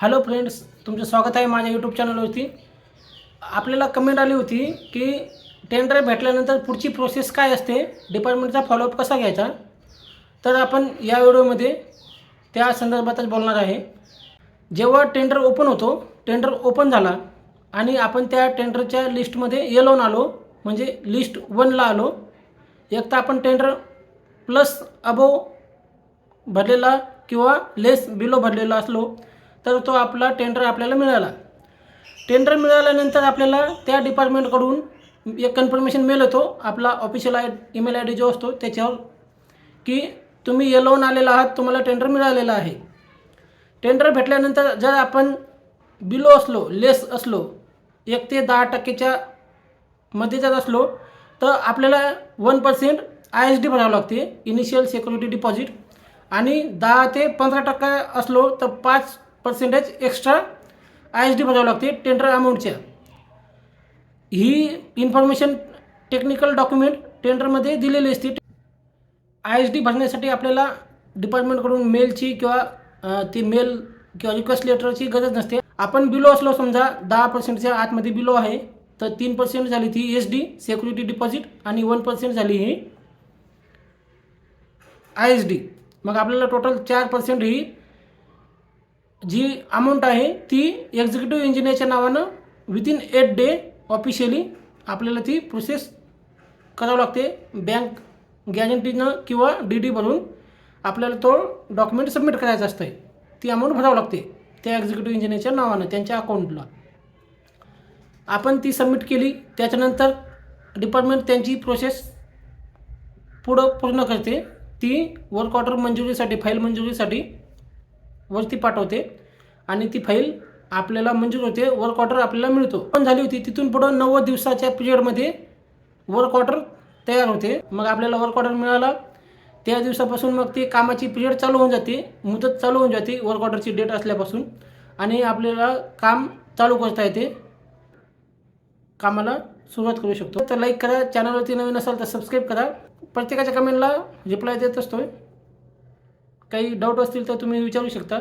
Hello friends तुमचं स्वागत आहे माझ्या यूट्यूब चॅनलवरती आपल्याला कमेंट आली होती की टेंडर भेटल्यानंतर पुढची प्रोसेस काय असते? डिपार्टमेंटचा फॉलोअप कसा घ्यायचा? तर आपण या व्हिडिओमध्ये त्या संदर्भातच बोलणार आहे. जेव्हा टेंडर ओपन होतो टेंडर ओपन झाला आणि आपण त्या टेंडरच्या लिस्टमध्ये येलोन आलो म्हणजे लिस्ट वनला आलो एक तर आपण टेंडर प्लस अबो भरलेला किंवा लेस बिलो भरलेला असलो तर तो आपला टेंडर आपल्याला मिळाला. टेंडर मिळाल्यानंतर आपल्याला त्या डिपार्टमेंटकडून एक कन्फर्मेशन मेल येतो. आपला official I email I D जो असतो त्याच्यावर की तुम्ही येलोन आलेला आहात तुम्हाला टेंडर मिळालेला आहे. टेंडर भेटल्यानंतर जर आपण बिलो असलो लेस असलो एक ते दहा टक्केच्या मध्ये जर असलो तर आपल्याला one percent I S D भरावं लागते इनिशियल सिक्युरिटी डिपॉझिट आणि दहा ते पंधरा टक्का असलो तर पाच percentage extra I S D भरावं लागते टेंडर अमाऊंटच्या ही इन्फॉर्मेशन टेक्निकल डॉक्युमेंट टेंडरमध्ये दिलेली असते. आय एस डी भरण्यासाठी आपल्याला डिपार्टमेंटकडून मेलची किंवा ती मेल किंवा रिक्वेस्ट लेटरची गरज नसते. आपण बिलो असलो समजा दहा पर्सेंटच्या आतमध्ये बिलो आहे तर तीन पर्सेंट झाली ती एस डी सिक्युरिटी डिपॉझिट आणि वन पर्सेंट झाली ही आय एस डी मग आपल्याला टोटल चार पर्सेंट ही जी अमाऊंट आहे ती एक्झिक्युटिव्ह इंजिनियरच्या नावानं विदिन एट डे ऑफिशियली आपल्याला ती प्रोसेस करावं लागते. बँक गॅरंटीनं किंवा डी डी भरून आपल्याला तो डॉक्युमेंट सबमिट करायचा असतं ती अमाऊंट भरावं लागते त्या एक्झिक्युटिव्ह इंजिनियरच्या नावानं त्यांच्या अकाउंटला आपण ती सबमिट केली त्याच्यानंतर डिपार्टमेंट त्यांची प्रोसेस पुढं पूर्ण करते. ती वर्क ऑर्डर मंजुरीसाठी फाईल मंजुरीसाठी वरती पाठवते. आणि ती फाईल आपल्याला मंजूर होते वर्क ऑर्डर आपल्याला मिळतो. पण झाली होती तिथून पुढं नव्वद दिवसाच्या पिरियडमध्ये वर्क ऑर्डर तयार होते. मग आपल्याला वर्क ऑर्डर मिळाला. त्या दिवसापासून मग ती कामाची पिरियड चालू होऊन जाते. मुदत चालू होऊन जाते वर्क ऑर्डरची डेट असल्यापासून. आणि आपल्याला काम चालू करता येते. कामाला सुरुवात करू शकतो. तर लाईक करा. चॅनलवरती नवीन असाल तर सबस्क्राईब करा. प्रत्येकाच्या कमेंटला रिप्लाय देत असतो काही डाऊट असतील तर तुम्ही विचारू शकता.